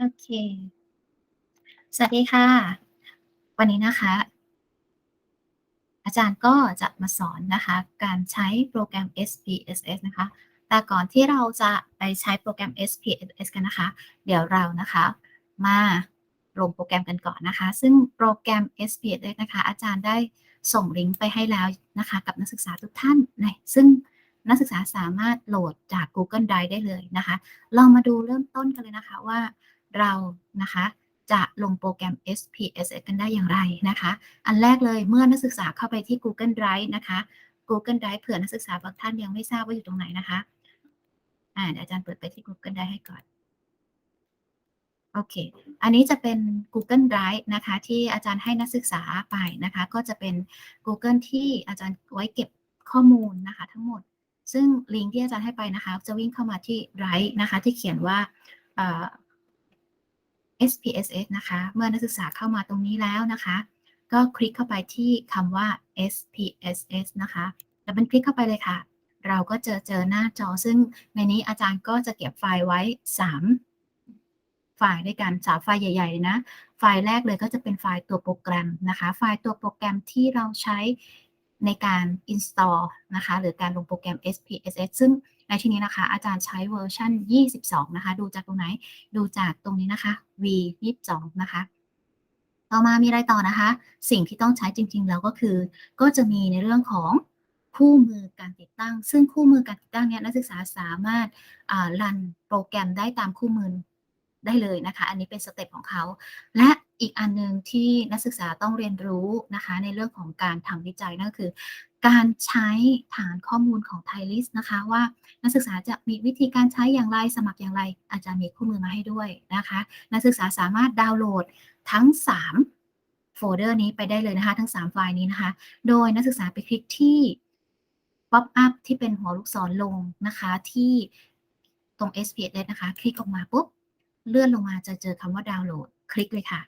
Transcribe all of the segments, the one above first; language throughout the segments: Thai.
โอเค สวัสดีค่ะ วันนี้นะคะ อาจารย์ก็จะมาสอนนะคะ การใช้โปรแกรม SPSS นะคะ แต่ก่อนที่เราจะไปใช้โปรแกรม SPSS กันนะคะ เดี๋ยวเรานะคะ มาลงโปรแกรมกันก่อนนะคะ ซึ่งโปรแกรม SPSS นะคะ อาจารย์ได้ส่งลิงก์ไปให้แล้วนะคะ กับนักศึกษาทุกท่านนะซึ่งนักศึกษาสามารถโหลดจาก Google Drive ได้เลยนะคะเรามาดูเริ่มต้นกันเลยนะคะว่า เรานะคะจะลงโปรแกรม SPSS กันได้อย่างไรนะคะ อันแรกเลยเมื่อนักศึกษาเข้าไปที่ Google Drive นะคะ Google Drive เผื่อนักศึกษาบางท่านยังไม่ทราบว่าอยู่ตรงไหนนะคะอ่าเดี๋ยวอาจารย์เปิดไปที่ Google Drive ให้ก่อน โอเค อันนี้จะเป็น Google Drive นะคะ ที่อาจารย์ให้นักศึกษาไปนะคะ ก็จะเป็น Google ที่อาจารย์ไว้เก็บข้อมูลนะคะ ทั้งหมด ซึ่งลิงก์ที่อาจารย์ให้ไปนะคะ จะวิ่งเข้ามาที่ Drive นะคะ ที่เขียนว่า SPSS นะคะ เมื่อนักศึกษาเข้ามาตรงนี้แล้วนะคะ ก็คลิกเข้าไปที่คำว่า SPSS นะคะแล้วเป็นคลิกเข้าไปเลยค่ะ เราก็เจอเจอหน้าจอซึ่งในนี้อาจารย์ก็จะเก็บไฟล์ไว้ 3 ไฟล์ด้วยกันสามไฟล์ใหญ่ๆนะ ไฟล์แรกเลยก็จะเป็นไฟล์ตัวโปรแกรมนะคะ ไฟล์ตัวโปรแกรมที่เราใช้ในการ install นะคะ หรือการลงโปรแกรม SPSS ซึ่ง ในที่นี้นะคะ อาจารย์ใช้เวอร์ชัน22 นะคะ ดูจากตรงไหน ดูจากตรงนี้นะคะ V 22นะคะ ต่อมามีอะไรต่อนะคะ สิ่งที่ต้องใช้จริงๆ แล้วก็คือ ก็จะมีในเรื่องของคู่มือการติดตั้ง ซึ่งคู่มือการติดตั้งเนี้ยนักศึกษาสามารถรันโปรแกรมได้ตามคู่มือได้เลยนะคะ อันนี้เป็นสเต็ปของเขา และ อีกอันหนึ่งที่นักศึกษาต้องเรียนรู้นะคะในเรื่องของการทำวิจัยนั่นคือ การใช้ฐานข้อมูลของ t h a i l i s นะคะว่านักศึกษาจะมีวิธีการใช้อย่างไรสมัครอย่างไร อาจารย์มีคู่มือมาให้ด้วยนะคะ นักศึกษาสามารถดาวน์โหลดทั้ง 3 โฟลเดอร์นี้ไปได้เลยนะคะ ทั้ง 3 ไฟล์นี้นะคะ โดยนักศึกษาไปคลิกที่ป๊อปอัพที่เป็นหัวลูกศรลงนะคะที่ตรง SPSS นะคะ คลิกออกมาปุ๊บ เลื่อนลงมาจะเจอคำว่าดาวน์โหลด คลิกเลยค่ะ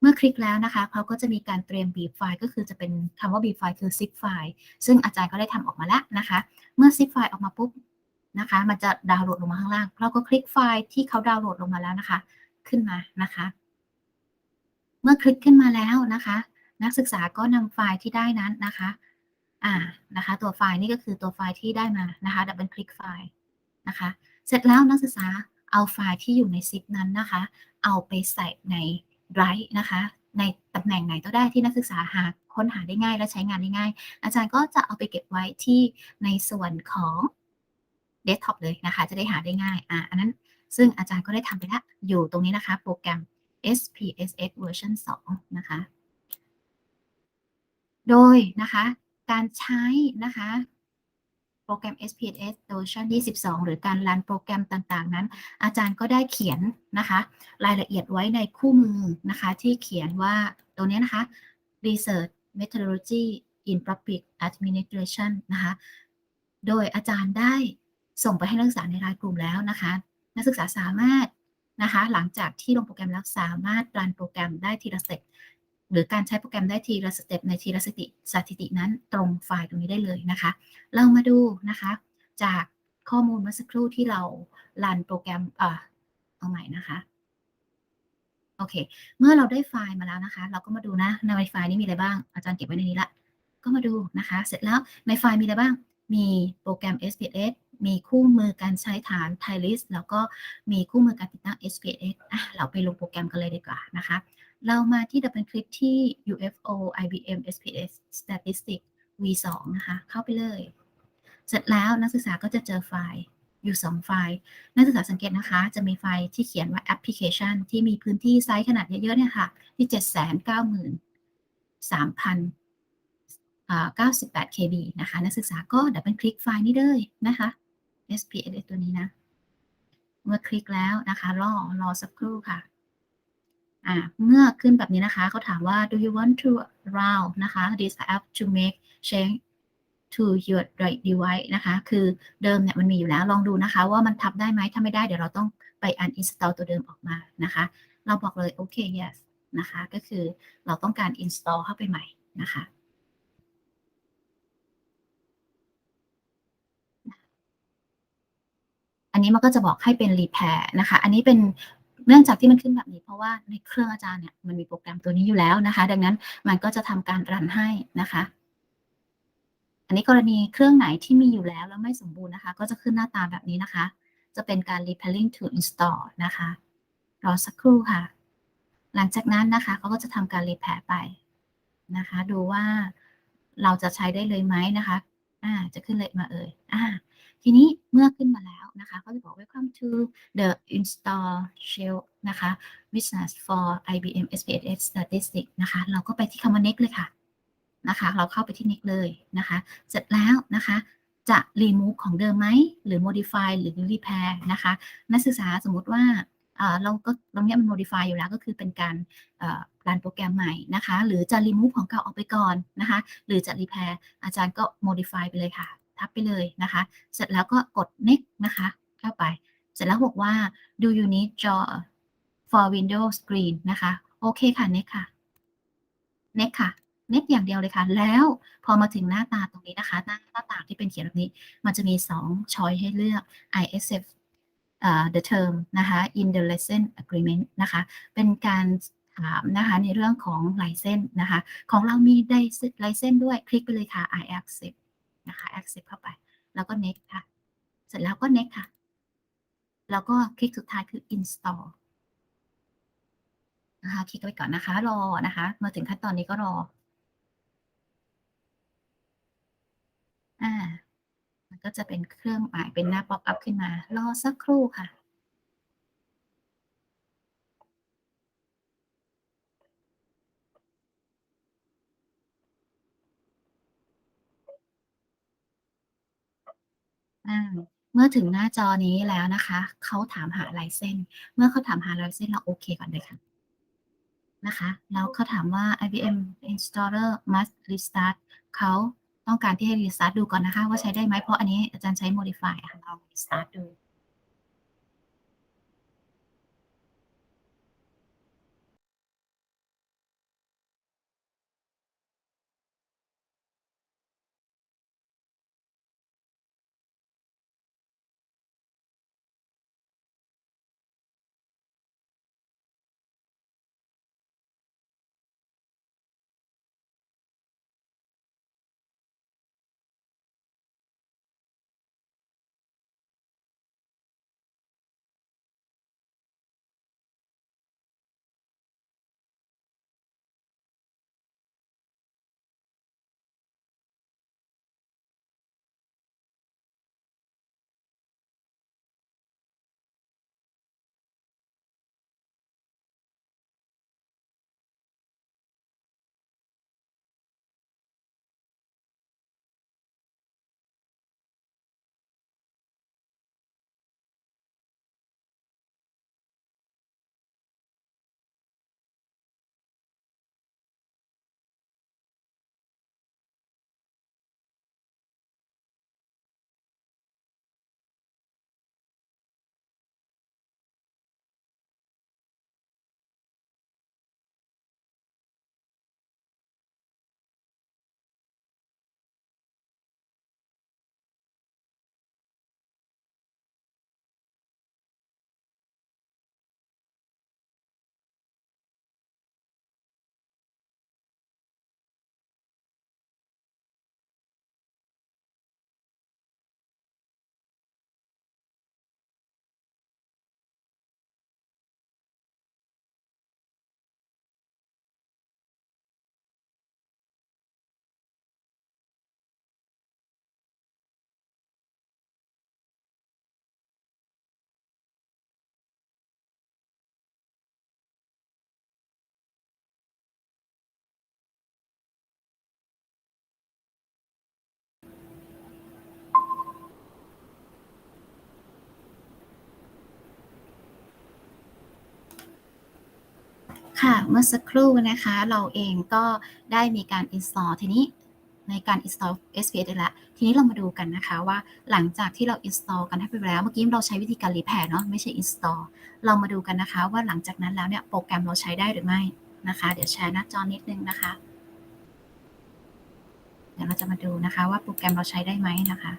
เมื่อคลิกแล้วนะคะเขาก็จะมีการเตรียมบีบไฟล์ก็คือจะเป็นคำว่าบีบไฟล์คือ zip ไฟล์ซึ่งอาจารย์ก็ได้ทำออกมาแล้วนะคะ เมื่อ zip ไฟล์ออกมาปุ๊บนะคะ มันจะดาวน์โหลดลงมาข้างล่าง เราก็คลิกไฟล์ที่เขาดาวน์โหลดลงมาแล้วนะคะ ขึ้นมานะคะ เมื่อคลิกขึ้นมาแล้วนะคะ นักศึกษาก็นำไฟล์ที่ได้นั้นนะคะอ่านะคะ ตัวไฟล์นี่ก็คือตัวไฟล์ที่ได้มานะคะดับเบิลคลิกไฟล์นะคะ เสร็จแล้วนักศึกษาเอาไฟล์ที่อยู่ในซิปนั้นนะคะ เอาไปใส่ใน Drive นะคะในตำแหน่งไหนก็ได้ที่นักศึกษาหาค้นหาได้ง่ายและใช้งานได้ง่าย อาจารย์ก็จะเอาไปเก็บไว้ที่ในส่วนของเดสก์ท็อปเลยนะคะ จะได้หาได้ง่ายอ่าอันนั้นซึ่งอาจารย์ก็ได้ทำไปแล้วอยู่ตรงนี้นะคะ โปรแกรม SPSS เวอร์ชัน2นะคะ โดยนะคะ การใช้นะคะ โปรแกรม SPSS เวอร์ชัน22 หรือการรันโปรแกรมต่างๆ นั้น อาจารย์ก็ได้เขียนนะคะ รายละเอียดไว้ในคู่มือนะคะ ที่เขียนว่าตัวนี้นะคะ Research Methodology in Public Administration นะคะ โดยอาจารย์ได้ส่งไปให้นักศึกษาในรายกลุ่มแล้วนะคะ นักศึกษาสามารถนะคะ หลังจากที่ลงโปรแกรมแล้วสามารถรันโปรแกรมได้ทีละสเต็ป หรือการใช้โปรแกรมได้ทีละสเต็ปในทีละสถิติสถิตินั้นตรงไฟล์ตรงนี้ได้เลยนะคะ เรามาดูนะคะ จากข้อมูลเมื่อสักครู่ที่เรารันโปรแกรมเอ่อเอาใหม่นะคะโอเค เมื่อเราได้ไฟล์มาแล้วนะคะ เราก็มาดูนะในไฟล์นี้มีอะไรบ้าง อาจารย์เก็บไว้ในนี้ละ ก็มาดูนะคะ เสร็จแล้วในไฟล์มีอะไรบ้าง มีโปรแกรม SPSS มีคู่มือการใช้ฐาน t i l i s แล้วก็มีคู่มือการติดตั้ง SPSS อะเราไปลงโปรแกรมกันเลยดีกว่านะคะ เรามาที่ดับเบิลคลิกที่ UFO IBM SPS Statistic V2 นะคะ เข้าไปเลย เสร็จแล้วนักศึกษาก็จะเจอไฟล์อยู่ 2 ไฟล์ นักศึกษาสังเกตนะคะ จะมีไฟล์ที่เขียนว่า application ที่มีพื้นที่ไซส์ขนาดเยอะๆเนี่ยค่ะ ที่ 793,098 KB นะคะ นักศึกษาก็ดับเบิลคลิกไฟล์นี้เลยนะคะ SPSS ตัวนี้นะ เมื่อคลิกแล้วนะคะรอรอสักครู่ค่ะอ่าเมื่อขึ้นแบบนี้นะคะเขาถามว่า do you want to round นะคะ this app to make change to your right device นะคะ คือเดิมเนี่ยมันมีอยู่แล้วลองดูนะคะ ว่ามันทำได้ไหมถ้าไม่ได้เดี๋ยวเราต้องไป uninstall ตัวเดิมออกมานะคะ เราบอกเลย โอเค yes นะคะ ก็คือเราต้องการ install เข้าไปใหม่นะคะ อันนี้มันก็จะบอกให้เป็น repair นะคะ อันนี้เป็นเนื่องจากที่มันขึ้นแบบนี้ เพราะว่าในเครื่องอาจารย์เนี่ยมันมีโปรแกรมตัวนี้อยู่แล้วนะคะ ดังนั้นมันก็จะทำการรันให้นะคะ อันนี้กรณีเครื่องไหนที่มีอยู่แล้วแล้วไม่สมบูรณ์นะคะ ก็จะขึ้นหน้าตาแบบนี้นะคะ จะเป็นการ repairing to install นะคะรอสักครู่ค่ะ หลังจากนั้นนะคะเขาก็จะทำการ repair ไปนะคะ ดูว่าเราจะใช้ได้เลยไหมนะคะ อ่า จะขึ้นเลยมาเอ่ยอ่า ทีนี้เมื่อขึ้นมาแล้วนะคะเขาจะบอก welcome to the install shell นะคะ business for IBM SPSS statistics นะคะ เราก็ไปที่คำว่า next เลยค่ะนะคะ เราเข้าไปที่ next เลยนะคะ เสร็จแล้วนะคะจะ remove ของเดิมไหม หรือ modify หรือ repair นะคะ นักศึกษาสมมุติว่าเราก็ตรงนี้มัน modify อยู่แล้วก็คือเป็นการรันโปรแกรมใหม่นะคะ หรือจะ remove ของเก่าออกไปก่อนนะคะ หรือจะ repair อาจารย์ก็ modify ไปเลยค่ะ ทับไปเลยนะคะ เสร็จแล้วก็กด next นะคะ เข้าไป เสร็จแล้วบอกว่า do you need draw for Windows screen นะคะ โอเคค่ะ next ค่ะ next ค่ะ next อย่างเดียวเลยค่ะ แล้วพอมาถึงหน้าตาตรงนี้นะคะ หน้าหน้าต่างที่เป็นเขียนแบบนี้ มันจะมี 2 ช้อยให้เลือก ISF uh, the term นะคะ in the license agreement นะคะ เป็นการถามนะคะในเรื่องของไลเซนนะคะ ของเรามีได้ไลเซนด้วยคลิกไปเลยค่ะ I accept นะคะ accept เข้าไป แล้วก็ next ค่ะ เสร็จแล้วก็ next ค่ะ แล้วก็คลิกสุดท้ายคือ install นะคะคลิกไปก่อนนะคะ รอนะคะ มาถึงขั้นตอนนี้ก็รอ อ่า มันก็จะเป็นเครื่องหมายเป็นหน้าป๊อปอัพขึ้นมา รอสักครู่ค่ะ เมื่อถึงหน้าจอนี้แล้วนะคะ เขาถามหาลายเส้น เมื่อเขาถามหาลายเส้นเราโอเคก่อนเลยค่ะ นะคะ แล้วเขาถามว่า IBM installer must restart เขาต้องการที่ให้ restart ดูก่อนนะคะ ว่าใช้ได้ไหมเพราะอันนี้อาจารย์ใช้ modify ค่ะลอง restart ดู ค่ะ เมื่อสักครู่นะคะ เราเองก็ได้มีการ install ทีนี้ในการ install SPS แล้วทีนี้เรามาดูกันนะคะว่าหลังจากที่เรา install กันให้ไปแล้ว เมื่อกี้เราใช้วิธีการ repair เนาะไม่ใช่ install เรามาดูกันนะคะว่าหลังจากนั้นแล้วเนี่ยโปรแกรมเราใช้ได้หรือไม่นะคะ เดี๋ยวแชร์หน้าจอนิดนึงนะคะ เดี๋ยวเราจะมาดูนะคะว่าโปรแกรมเราใช้ได้ไหมนะคะ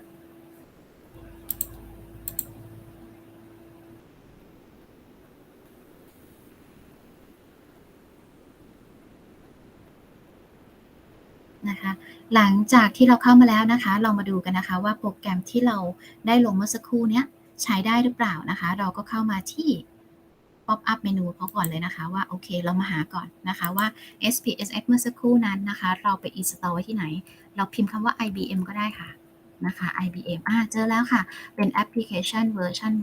นะคะ หลังจากที่เราเข้ามาแล้วนะคะเรามาดูกันนะคะว่าโปรแกรมที่เราได้ลงเมื่อสักครู่เนี้ยใช้ได้หรือเปล่านะคะ เราก็เข้ามาที่ pop up เมนูเขาก่อนเลยนะคะว่าโอเคเรามาหาก่อนนะคะว่า SPSX เมื่อสักครู่นั้นนะคะ เราไป install ไว้ที่ไหน เราพิมพ์คำว่า IBM ก็ได้ค่ะนะคะ IBM อ่าเจอแล้วค่ะ เป็นแอปพลิเคชันเวอร์ชัน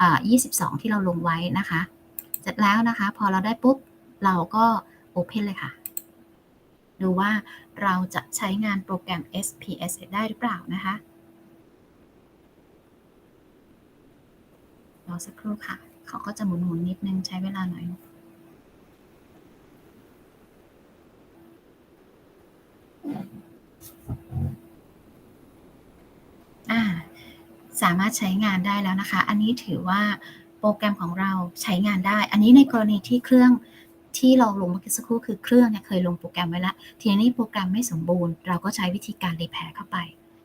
อ่า22 ที่เราลงไว้นะคะ เสร็จแล้วนะคะ พอเราได้ปุ๊บ เราก็ Open เลยค่ะ ดูว่าเราจะใช้งานโปรแกรม SPSS ได้หรือเปล่านะคะรอสักครู่ค่ะ เขาก็จะหมุนๆนิดนึงใช้เวลาหน่อยอ่าสามารถใช้งานได้แล้วนะคะ อันนี้ถือว่าโปรแกรมของเราใช้งานได้ อันนี้ในกรณีที่เครื่อง ที่เราลงเมื่อกี้สักครู่คือเครื่องเนี่ยเคยลงโปรแกรมไว้แล้วทีนี้โปรแกรมไม่สมบูรณ์ เราก็ใช้วิธีการรีแพร์เข้าไป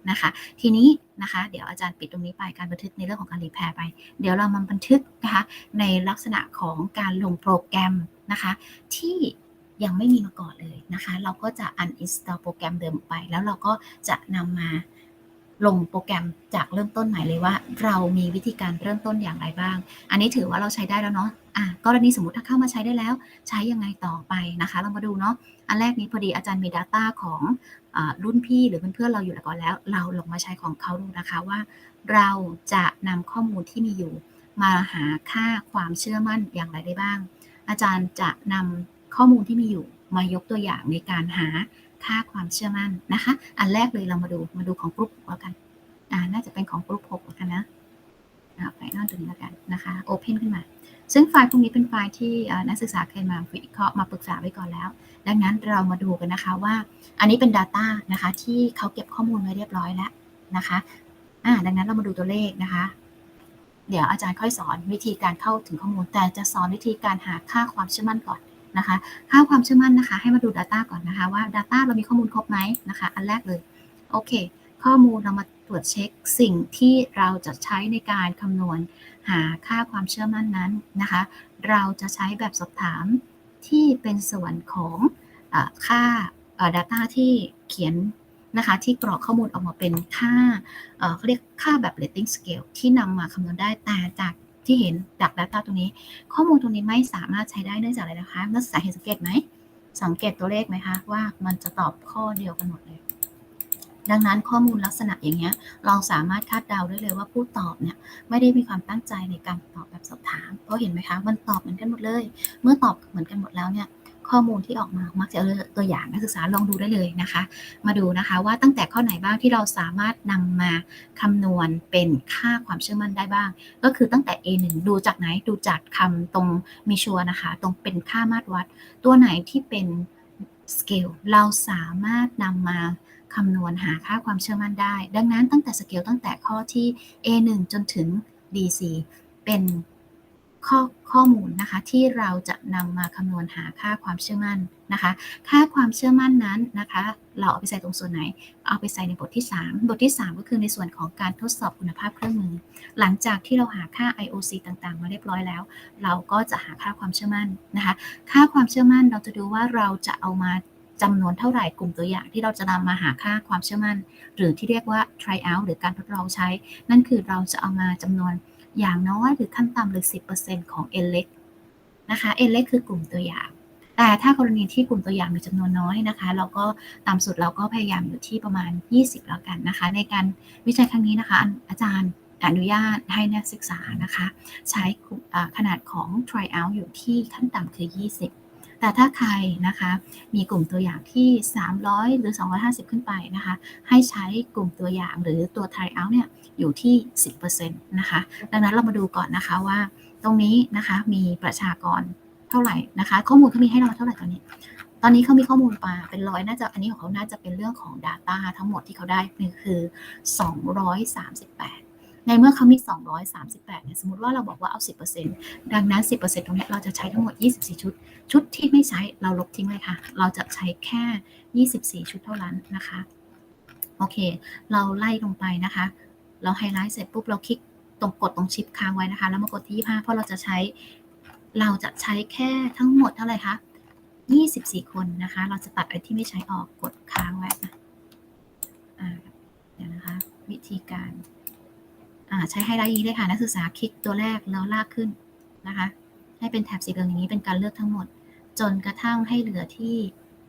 นะคะ ทีนี้นะคะเดี๋ยวอาจารย์ปิดตรงนี้ไปการบันทึกในเรื่องของการรีแพร์ไป เดี๋ยวเรามาบันทึกนะคะในลักษณะของการลงโปรแกรมนะคะที่ยังไม่มีมาก่อนเลยนะคะ เราก็จะ uninstall โปรแกรมเดิมไป แล้วเราก็จะนำมา ลงโปรแกรมจากเริ่มต้นใหม่เลยว่า เรามีวิธีการเริ่มต้นอย่างไรบ้าง อันนี้ถือว่าเราใช้ได้แล้วเนาะอะกรณีสมมติถ้าเข้ามาใช้ได้แล้ว ใช้ยังไงต่อไปนะคะ เรามาดูเนาะอันแรกนี้พอดีอาจารย์มี Data ของอรุ่นพี่หรือเพื่อนๆเราอยู่แล้วก่อนแล้ว เราลองมาใช้ของเขาดูนะคะว่า เราจะนำข้อมูลที่มีอยู่ มาหาค่าความเชื่อมั่นอย่างไรได้บ้าง อาจารย์จะนำข้อมูลที่มีอยู่มายกตัวอย่างในการหา ค่าความเชื่อมั่นนะคะ อันแรกเลยเรามาดูมาดูของกลุ่มแล้วกันอ่าน่าจะเป็นของกลุ่มหกแล้วกันนะอาไฟนอลตัวนี้แล้วกันนะคะโอเพนขึ้นมา ซึ่งไฟล์พวกนี้เป็นไฟล์ที่นักศึกษาเคยมาวิเคราะห์มาปรึกษาไว้ก่อนแล้ว ดังนั้นเรามาดูกันนะคะว่า อันนี้เป็น Data นะคะที่เขาเก็บข้อมูลไว้เรียบร้อยแล้วนะคะอ่าดังนั้นเรามาดูตัวเลขนะคะ เดี๋ยวอาจารย์ค่อยสอนวิธีการเข้าถึงข้อมูล แต่จะสอนวิธีการหาค่าความเชื่อมั่นก่อน นะคะค่าความเชื่อมั่นนะคะ ให้มาดู Data ก่อนนะคะ ว่า Data เรามีข้อมูลครบไหมนะคะ อันแรกเลย โอเค ข้อมูลเรามาตรวจเช็คสิ่งที่เราจะใช้ในการคำนวณหาค่าความเชื่อมั่นนั้นนะคะ เราจะใช้แบบสอบถามที่เป็นส่วนของอค่า Data ที่เขียนนะคะ ที่กรอกข้อมูลออกมาเป็นค่าเขาเรียกค่าแบบ rating scale ที่นำมาคำนวณได้แต่จาก ที่เห็นดัก Data ตรงนี้ ข้อมูลตรงนี้ไม่สามารถใช้ได้เนื่องจากอะไรนะคะนักศึกษาเห็นสังเกตไหม สังเกตตัวเลขไหมคะ ว่ามันจะตอบข้อเดียวกันหมดเลย ดังนั้นข้อมูลลักษณะอย่างเงี้ยเราสามารถคาดเดาได้เลยว่าผู้ตอบเนี่ยไม่ได้มีความตั้งใจในการตอบแบบสอบถามเพราะเห็นไหมคะ มันตอบเหมือนกันหมดเลย เมื่อตอบเหมือนกันหมดแล้วเนี่ย ข้อมูลที่ออกมามักจะเอาตัวอย่างนักศึกษาลองดูได้เลยนะคะ มาดูนะคะว่าตั้งแต่ข้อไหนบ้างที่เราสามารถนำมาคำนวณเป็นค่าความเชื่อมั่นได้บ้าง ก็คือตั้งแต่ A1 ดูจากไหนดูจากคำตรงมีชัวนะคะ ตรงเป็นค่ามาตรวัด ตัวไหนที่เป็นสเกลเราสามารถนำมาคำนวณหาค่าความเชื่อมั่นได้ ดังนั้นตั้งแต่สเกลตั้งแต่ข้อที่ A1 จนถึง DC เป็น ข้อข้อมูลนะคะที่เราจะนำมาคำนวณหาค่าความเชื่อมั่นนะคะ ค่าความเชื่อมั่นนั้นนะคะ เราเอาไปใส่ตรงส่วนไหน เอาไปใส่ในบทที่ 3 บทที่ 3 ก็คือในส่วนของการทดสอบคุณภาพเครื่องมือ หลังจากที่เราหาค่า IOC ต่างๆ มาเรียบร้อยแล้ว เราก็จะหาค่าความเชื่อมั่นนะคะ ค่าความเชื่อมั่นเราจะดูว่าเราจะเอามาจำนวนเท่าไหร่กลุ่มตัวอย่างที่เราจะนำมาหาค่าความเชื่อมั่น หรือที่เรียกว่า try out หรือการทดลองใช้ นั่นคือเราจะเอามาจำนวน อย่างน้อยหรือขั้นต่ำเลย10%ของ N เล็กนะคะ N เล็กคือกลุ่มตัวอย่าง แต่ถ้ากรณีที่กลุ่มตัวอย่างมีจำนวนน้อยนะคะ เราก็ตามสุดเราก็พยายามอยู่ที่ประมาณ 20 แล้วกันนะคะ ในการวิจัยครั้งนี้นะคะ อาจารย์อนุญาตให้นักศึกษานะคะ ใช้ขนาดของ try out อยู่ที่ขั้นต่ำคือ 20 แต่ถ้าใครนะคะมีกลุ่มตัวอย่างที่ 300 หรือ 250 ขึ้นไปนะคะให้ใช้กลุ่มตัวอย่างหรือตัว try out เนี่ยอยู่ที่ 10%นะคะดังนั้นเรามาดูก่อนนะคะว่าตรงนี้นะคะมีประชากรเท่าไหร่นะคะ ข้อมูลเขามีให้เราเท่าไหร่ตอนนี้ตอนนี้เขามีข้อมูลมาเป็นร้อยน่าจะอันนี้ของเขาน่าจะเป็นเรื่องของ Data ทั้งหมดที่เขาได้นี่คือ 238 ในเมื่อเขามี 238เนี่ยสมมติว่าเราบอกว่าเอา 10%ดังนั้น 10%ตรงนี้เราจะใช้ทั้งหมด 24 ชุด ชุดที่ไม่ใช้เราลบทิ้งเลยค่ะ เราจะใช้แค่ 24 ชุดเท่านั้นนะคะ โอเค เราไล่ลงไปนะคะ เราไฮไลท์เสร็จปุ๊บเราคลิกตรงกดตรงชิปค้างไว้นะคะ แล้วมากดที่ 25 เพราะเราจะใช้ เราจะใช้แค่ทั้งหมดเท่าไหร่คะ 24 คนนะคะ เราจะตัดอะไรที่ไม่ใช้ออกกดค้างไว้นะอ่าเดี๋ยวนะคะ วิธีการ ใช้ไฮไลท์นี้เลยค่ะนักศึกษาคลิกตัวแรกแล้วลากขึ้นนะคะ ให้เป็นแถบสีเหลืองอย่างนี้เป็นการเลือกทั้งหมด จนกระทั่งให้เหลือที่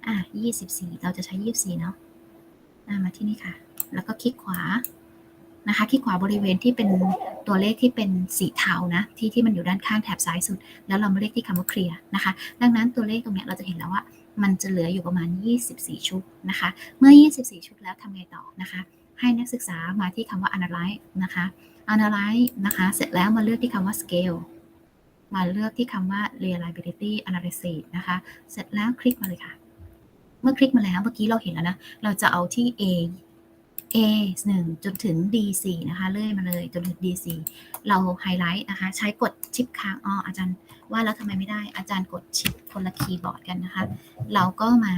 อะ24 เราจะใช้ 24 เนาะะมาที่นี่ค่ะ แล้วก็คลิกขวานะคะคลิกขวาบริเวณที่เป็นตัวเลขที่เป็นสีเทานะที่ที่มันอยู่ด้านข้างแถบซ้ายสุด แล้วเรามาเรียกที่คำว่าเคลียร์นะคะ ดังนั้นตัวเลขตรงเนี้ยเราจะเห็นแล้วว่ามันจะเหลืออยู่ประมาณ 24 ชุดนะคะ เมื่อ 24 ชุดแล้วทำไงต่อนะคะ ให้นักศึกษามาที่คำว่า analyze นะคะ analyze นะคะ เสร็จแล้วมาเลือกที่คำว่า scale มาเลือกที่คำว่า reliability analysis นะคะ เสร็จแล้วคลิกมาเลยค่ะ เมื่อคลิกมาแล้วเมื่อกี้เราเห็นแล้วนะ เราจะเอาที่ A A 1จนถึง D 4นะคะ เลื่อยมาเลยจนถึง D 4เราไฮไลท์นะคะ ใช้กดชิปค้างอ๋ออาจารย์ว่าแล้วทำไมไม่ได้ อาจารย์กดชิปคนละคีย์บอร์ดกันนะคะ เราก็มา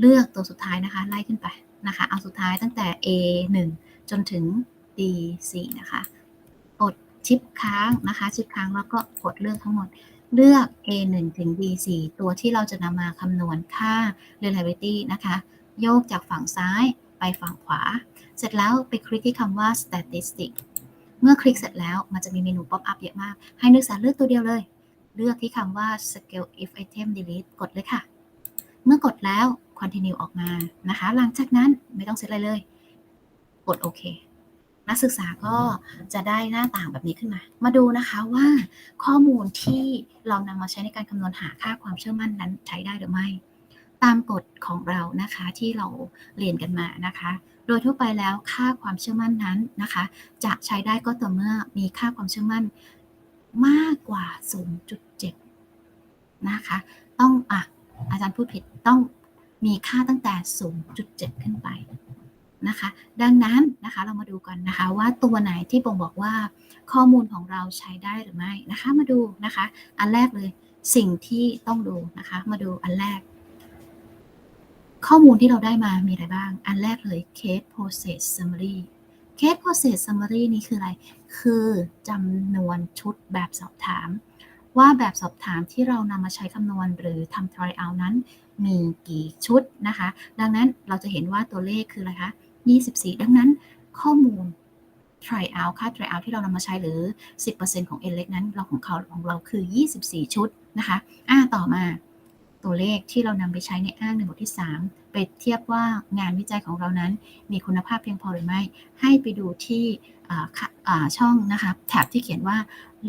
เลือกตัวสุดท้ายนะคะ ไล่ขึ้นไป นะคะ เอาสุดท้ายตั้งแต่ A 1 จนถึง D 4 นะคะ กดชิปค้างนะคะ ชิปค้างแล้วก็กดเลือกทั้งหมด เลือก A 1 ถึง B 4ตัวที่เราจะนำมาคำนวณค่า reliability นะคะ โยกจากฝั่งซ้ายไปฝั่งขวา เสร็จแล้วไปคลิกที่คำว่า statistic เมื่อคลิกเสร็จแล้วมันจะมีเมนูป๊อปอัพเยอะมาก ให้นักศึกษาเลือกตัวเดียวเลย เลือกที่คำว่า scale if item delete กดเลยค่ะ เมื่อกดแล้ว continue ออกมานะคะ หลังจากนั้นไม่ต้องเซตอะไรเลย กดโอเค นักศึกษาก็จะได้หน้าต่างแบบนี้ขึ้นมา มาดูนะคะว่าข้อมูลที่เรานำมาใช้ในการคำนวณหาค่าความเชื่อมั่นนั้นใช้ได้หรือไม่ ตามกฎของเรานะคะที่เราเรียนกันมานะคะ โดยทั่วไปแล้วค่าความเชื่อมั่นนั้นนะคะ จะใช้ได้ก็ต่อเมื่อมีค่าความเชื่อมั่นมากกว่า 0.7 นะคะ ต้องอะอาจารย์พูดผิดต้อง มีค่าตั้งแต่ 0.7 ขึ้นไปนะคะดังนั้นนะคะเรามาดูกันนะคะว่าตัวไหนที่บ่งบอกว่าข้อมูลของเราใช้ได้หรือไม่นะคะมาดูนะคะ อันแรกเลยสิ่งที่ต้องดูนะคะมาดูอันแรก ข้อมูลที่เราได้มามีอะไรบ้าง อันแรกเลย case process summary case process summary นี่คืออะไร คือจำนวนชุดแบบสอบถาม ว่าแบบสอบถามที่เรานำมาใช้คำนวณหรือทำ try out นั้น มีกี่ชุดนะคะ ดังนั้นเราจะเห็นว่าตัวเลขคืออะไรคะ 24 ดังนั้นข้อมูล try out ค่า try out ที่เรานำมาใช้หรือ 10%ของ n เล็กนั้นเราของเขาของเราคือ 24 ชุดนะคะอ่าต่อมาตัวเลขที่เรานำไปใช้ในอ้างในบทที่ 3 ไปเทียบว่างานวิจัยของเรานั้น มีคุณภาพเพียงพอหรือไม่ ให้ไปดูที่ช่องนะคะแถบที่เขียนว่า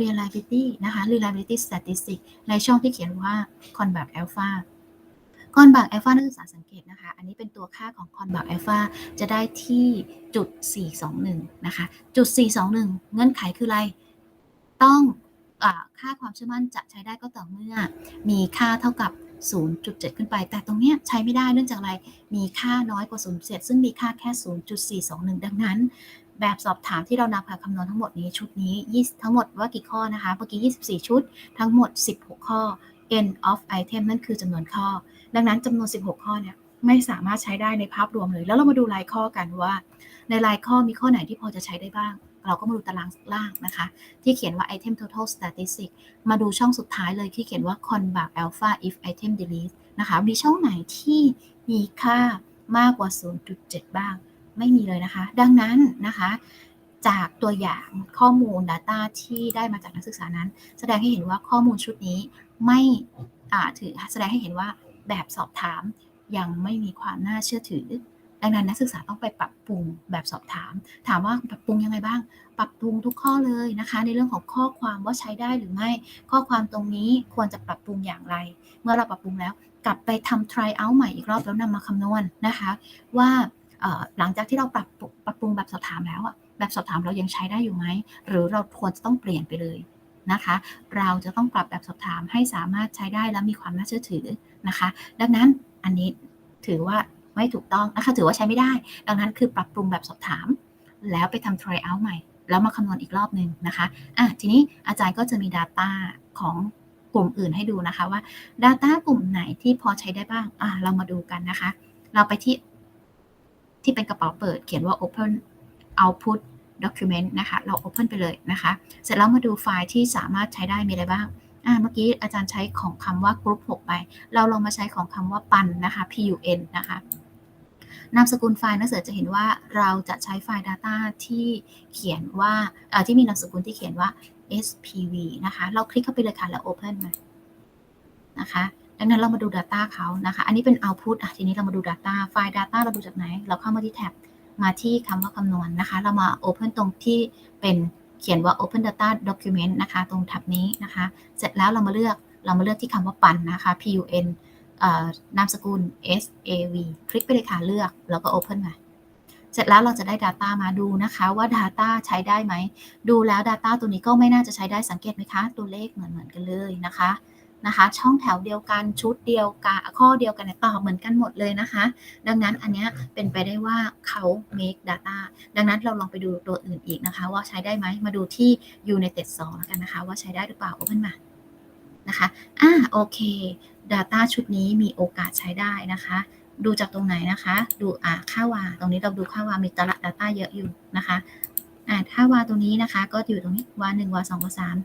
reliability นะคะ reliability statistics ในช่องที่เขียนว่า convert alpha คอนบากแอลฟานักศึกษาสังเกตนะคะ อันนี้เป็นตัวค่าของคอนบากแอลฟาจะได้ที่จุด 421 นะคะ จุด 421 เงื่อนไขคืออะไร ต้องอค่าความเชื่อมั่นจะใช้ได้ก็ต่อเมื่อ มีค่าเท่ากับ 0.7 ขึ้นไป แต่ตรงนี้ใช้ไม่ได้เนื่องจากอะไร มีค่าน้อยกว่า 0.7 ซึ่งมีค่าแค่ 0.421 ดังนั้น แบบสอบถามที่เรานำมาคำนวณทั้งหมดนี้ชุดนี้ทั้งหมดว่ากี่ข้อนะคะ เมื่อกี้ 24 ชุด ทั้งหมด 16 ข้อ end of item นั่นคือจำนวนข้อ ดังนั้นจำนวน 16 ข้อเนี่ยไม่สามารถใช้ได้ในภาพรวมเลย แล้วเรามาดูรายข้อกันว่า ในรายข้อมีข้อไหนที่พอจะใช้ได้บ้าง เราก็มาดูตารางล่างนะคะ ที่เขียนว่า item total statistic มาดูช่องสุดท้ายเลยที่เขียนว่า convert alpha if item delete นะคะมีช่องไหนที่มีค่ามากกว่า 0.7 บ้าง ไม่มีเลยนะคะ ดังนั้นนะคะจากตัวอย่างข้อมูล Data ที่ได้มาจากนักศึกษานั้น แสดงให้เห็นว่าข้อมูลชุดนี้ไม่ถือแสดงให้เห็นว่า แบบสอบถาม ยังไม่มีความน่าเชื่อถือ ดังนั้นนักศึกษาต้องไปปรับปรุงแบบสอบถาม ถามว่าปรับปรุงยังไงบ้าง ปรับปรุงทุกข้อเลยนะคะ ในเรื่องของข้อความว่าใช้ได้หรือไม่ ข้อความตรงนี้ควรจะปรับปรุงอย่างไร เมื่อเราปรับปรุงแล้วกลับไปทำ try out ใหม่อีกรอบแล้วนำมาคำนวณนะคะ ว่าหลังจากที่เราปรับปรับปรุงแบบสอบถามแล้วอะแบบสอบถามเรายังใช้ได้อยู่ไหมหรือเราควรจะต้องเปลี่ยนไปเลย นะคะ เราจะต้องปรับแบบสอบถามให้สามารถใช้ได้และมีความน่าเชื่อถือนะคะ ดังนั้นอันนี้ถือว่าไม่ถูกต้องนะคะถือว่าใช้ไม่ได้ ดังนั้นคือปรับปรุงแบบสอบถาม แล้วไปทำ try out ใหม่ แล้วมาคำนวณอีกรอบหนึ่งนะคะอะทีนี้อาจารย์ก็จะมี Data ของกลุ่มอื่นให้ดูนะคะว่า Data กลุ่มไหนที่พอใช้ได้บ้างอะเรามาดูกันนะคะ เราไปที่ที่เป็นกระเป๋าเปิดเขียนว่า open output document นะคะ เรา open ไปเลยนะคะ เสร็จแล้วมาดูไฟล์ที่สามารถใช้ได้มีอะไรบ้างอ่าเมื่อกี้อาจารย์ใช้ของคำว่ากรุ๊ป6ไป เราลองมาใช้ของคำว่าปันนะคะ pun นะคะ นามสกุลไฟล์นักเสือจะเห็นว่าเราจะใช้ไฟล์ Data ที่เขียนว่าเอ่อที่มีนามสกุลที่เขียนว่า spv นะคะ เราคลิกเข้าไปเลยค่ะแล้ว open มานะคะดังนั้นเรามาดู Data เขานะคะ อันนี้เป็น output อะทีนี้เรามาดู Data ไฟล์ Data เราดูจากไหน เราเข้ามาที่แท็บ มาที่คำว่าคำนวณนะคะ เรามา open ตรงที่เป็นเขียนว่า open data document นะคะ ตรงแท็บนี้นะคะ เสร็จแล้วเรามาเลือกเรามาเลือกที่คำว่าปันนะคะ pun นามสกุล sav คลิกไปเลยค่ะเลือกแล้วก็ open มา เสร็จแล้วเราจะได้ Data มาดูนะคะว่า Data ใช้ได้ไหม ดูแล้ว Data ตัวนี้ก็ไม่น่าจะใช้ได้สังเกตไหมคะ ตัวเลขเหมือนเหมือนกันเลยนะคะ นะคะ ช่องแถวเดียวกันชุดเดียวกันข้อเดียวกันตอบเหมือนกันหมดเลยนะคะ ดังนั้นอันนี้เป็นไปได้ว่าเขา make data ดังนั้นเราลองไปดูตัวอื่นอีกนะคะ ว่าใช้ได้ไหมมาดูที่ United 2แล้วกันนะคะ ว่าใช้ได้หรือเปล่า Open มานะคะอ่าโอเค Data ชุดนี้มีโอกาสใช้ได้นะคะ ดูจากตรงไหนนะคะ ดูอ่าค่าวา ตรงนี้เราดูค่าวา มีตลาด Data เยอะอยู่นะคะอ่าค่าวาตรงนี้นะคะ ก็อยู่ตรงนี้วาหนึ่งวาสองวาสาม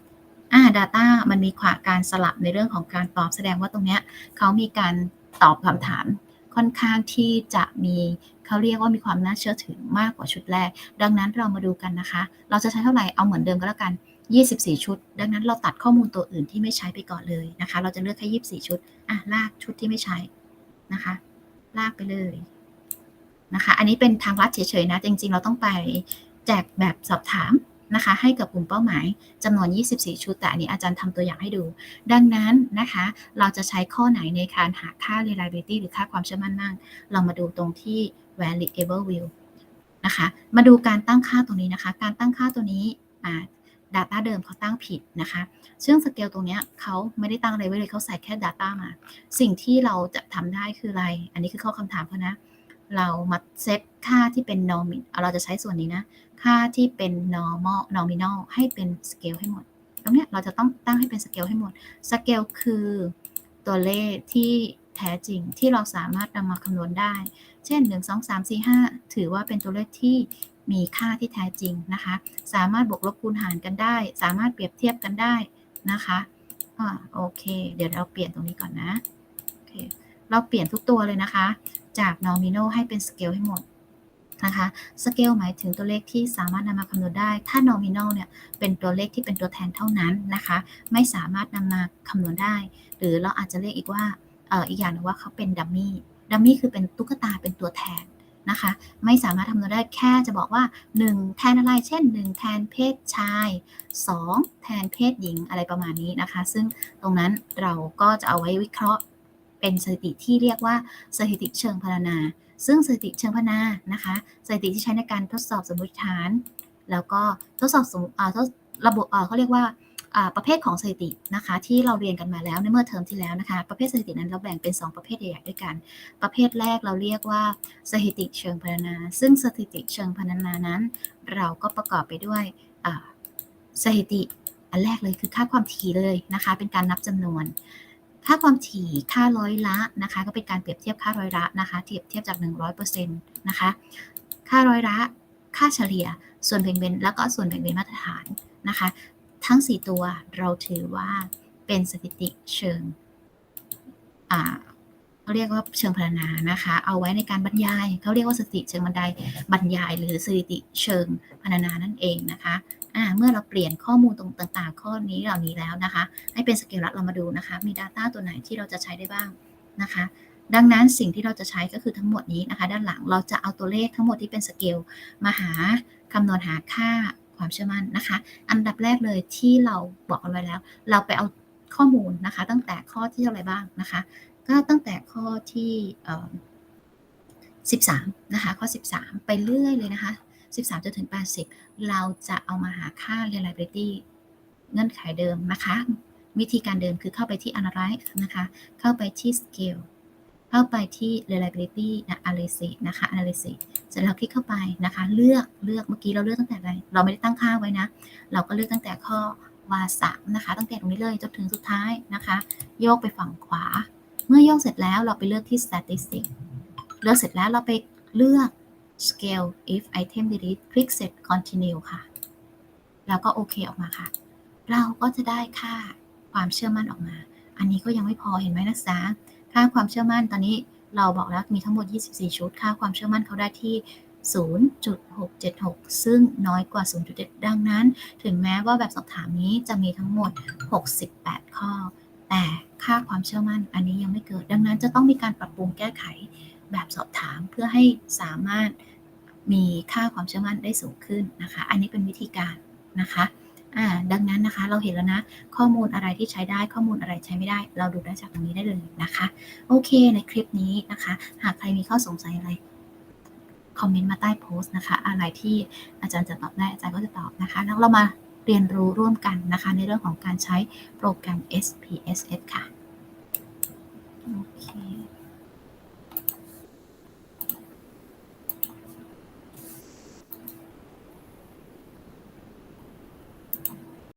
อ่า Data มันมีขวาการสลับในเรื่องของการตอบแสดงว่าตรงเนี้ยเขามีการตอบคำถามค่อนข้างที่จะมีเขาเรียกว่ามีความน่าเชื่อถือมากกว่าชุดแรก ดังนั้นเรามาดูกันนะคะ เราจะใช้เท่าไหร่เอาเหมือนเดิมก็แล้วกัน 24 ชุด ดังนั้นเราตัดข้อมูลตัวอื่นที่ไม่ใช้ไปก่อนเลยนะคะ เราจะเลือกแค่24 ชุดอะลากชุดที่ไม่ใช้นะคะ ลากไปเลยนะคะ อันนี้เป็นทางลัดเฉยๆนะ จริงๆ เราต้องไปแจกแบบสอบถาม นะคะ ให้กับกลุ่มเป้าหมายจำนวน 24 ชุดแต่อันนี้อาจารย์ทำตัวอย่างให้ดู ดังนั้นนะคะ เราจะใช้ข้อไหนในการหาค่า reliability หรือค่าความเชื่อมั่นบ้างเรามาดูตรงที่ variable view นะคะ มาดูการตั้งค่าตรงนี้นะคะ การตั้งค่าตัวนี้อ่า Data เดิมเขาตั้งผิดนะคะ ซึ่งสเกลตรงนี้เขาไม่ได้ตั้งอะไรไว้เลยเขาใส่แค่ Data มา สิ่งที่เราจะทำได้คืออะไร อันนี้คือข้อคำถามเขานะ เรามาเซตค่าที่เป็น norm เราจะใช้ส่วนนี้นะ ค่าที่เป็น normal nominal ให้เป็น scale ให้หมด ตรงเนี้ยเราจะต้องตั้งให้เป็น scale ให้หมด scale คือตัวเลขที่แท้จริงที่เราสามารถนำมาคำนวณได้ เช่น 1 2 3 4 5 ถือว่าเป็นตัวเลขที่มีค่าที่แท้จริงนะคะ สามารถบวกลบคูณหารกันได้ สามารถเปรียบเทียบกันได้นะคะอ่าโอเค เดี๋ยวเราเปลี่ยนตรงนี้ก่อนนะ โอเค เราเปลี่ยนทุกตัวเลยนะคะ จาก nominal ให้เป็น scale ให้หมด นะคะ scale หมายถึงตัวเลขที่สามารถนำมาคำนวณได้ ถ้า nominal เนี่ยเป็นตัวเลขที่เป็นตัวแทนเท่านั้นนะคะ ไม่สามารถนำมาคำนวณได้ หรือเราอาจจะเรียกอีกว่าเอ่ออีกอย่างหนึงว่าเขาเป็น dummy dummy คือเป็นตุ๊กตาเป็นตัวแทนนะคะ ไม่สามารถทำนวณได้แค่จะบอกว่า 1 แทนอะไร เช่น 1 แทนเพศชาย 2 แทนเพศหญิงอะไรประมาณนี้นะคะ ซึ่งตรงนั้นเราก็จะเอาไว้วิเคราะห์เป็นสถิติที่เรียกว่าสถิติเชิงพรรณนา ซึ่งสถิติเชิงพนานะคะสถิติที่ใช้ในการทดสอบสมมติฐาน แล้วก็ทดสอบสมอ่าทดระบบเขาเรียกว่าประเภทของสถิตินะคะที่เราเรียนกันมาแล้วในเมื่อเทอมที่แล้วนะคะ ประเภทสถิตินั้นเราแบ่งเป็น 2 ประเภทใหญ่ๆด้วยกัน ประเภทแรกเราเรียกว่าสถิติเชิงพรรณนา ซึ่งสถิติเชิงพรรณนานั้น เราก็ประกอบไปด้วยสถิติอันแรกเลยคือค่าความถี่เลยนะคะ เป็นการนับจำนวน ค่าความถี่ค่าร้อยละนะคะ ก็เป็นการเปรียบเทียบค่าร้อยละนะคะเทียบเทียบจาก 100%นะคะ ค่าร้อยละ ค่าเฉลี่ย ส่วนแบ่งเบนแล้วก็ส่วนแบ่งเบนมาตรฐานนะคะ ทั้ง 4 ตัวเราถือว่าเป็นสถิติเชิงอ่าเขาเรียกว่าเชิงพรรณนานะคะ เอาไว้ในการบรรยายเขาเรียกว่าสถิติเชิงบรรยายบรรยาย หรือสถิติเชิงพรรณนานั่นเองนะคะ อ่าเมื่อเราเปลี่ยนข้อมูลตรงต่างๆ ข้อนี้เหล่านี้แล้วนะคะ ให้เป็นสเกลละเรามาดูนะคะ มี Data ตัวไหนที่เราจะใช้ได้บ้างนะคะ ดังนั้นสิ่งที่เราจะใช้ก็คือทั้งหมดนี้นะคะ ด้านหลังเราจะเอาตัวเลขทั้งหมดที่เป็นสเกลมาหาคำนวณหาค่าความเชื่อมั่นนะคะ อันดับแรกเลยที่เราบอกกันไว้แล้ว เราไปเอาข้อมูลนะคะ ตั้งแต่ข้อที่เท่าไรบ้างนะคะ ก็ตั้งแต่ข้อที่13 นะคะ ข้อ 13 ไปเรื่อยเลยนะคะ 13จนถึง 80 เราจะเอามาหาค่า reliability เงื่อนไขเดิมนะคะ วิธีการเดิมคือเข้าไปที่ analyze นะคะ เข้าไปที่ scale เข้าไปที่ reliability analysis นะคะ analysis เสร็จแล้วคลิกเข้าไปนะคะ เลือกเลือกเมื่อกี้เราเลือกตั้งแต่อะไร เราไม่ได้ตั้งค่าไว้นะ เราก็เลือกตั้งแต่ข้อวาสามนะคะ ตั้งแต่ตรงนี้เลยจนถึงสุดท้ายนะคะ โยกไปฝั่งขวา เมื่อโยกเสร็จแล้วเราไปเลือกที่ statistic เลือกเสร็จแล้วเราไปเลือก scale if item delete คลิกเสร็จ continue ค่ะ แล้วก็โอเคออกมาค่ะ เราก็จะได้ค่าความเชื่อมั่นออกมา อันนี้ก็ยังไม่พอเห็นไหมนักศึกษา ค่าความเชื่อมั่นตอนนี้เราบอกแล้วมีทั้งหมด 24 ชุด ค่าความเชื่อมั่นเขาได้ที่ 0.676 ซึ่งน้อยกว่า 0.7 ดังนั้น ถึงแม้ว่าแบบสอบถามนี้จะมีทั้งหมด 68 ข้อ แต่ค่าความเชื่อมั่นอันนี้ยังไม่เกิด ดังนั้นจะต้องมีการปรับปรุงแก้ไขแบบสอบถามเพื่อให้สามารถ มีค่าความเชื่อมั่นได้สูงขึ้นนะคะ อันนี้เป็นวิธีการนะคะดังนั้นนะคะเราเห็นแล้วนะ ข้อมูลอะไรที่ใช้ได้ข้อมูลอะไรใช้ไม่ได้ เราดูได้จากตรงนี้ได้เลยนะคะ โอเคในคลิปนี้นะคะ หากใครมีข้อสงสัยอะไรคอมเมนต์มาใต้โพสต์นะคะ อะไรที่อาจารย์จะตอบได้อาจารย์ก็จะตอบนะคะ แล้วเรามาเรียนรู้ร่วมกันนะคะ ในเรื่องของการใช้โปรแกรม SPSS ค่ะ โอเค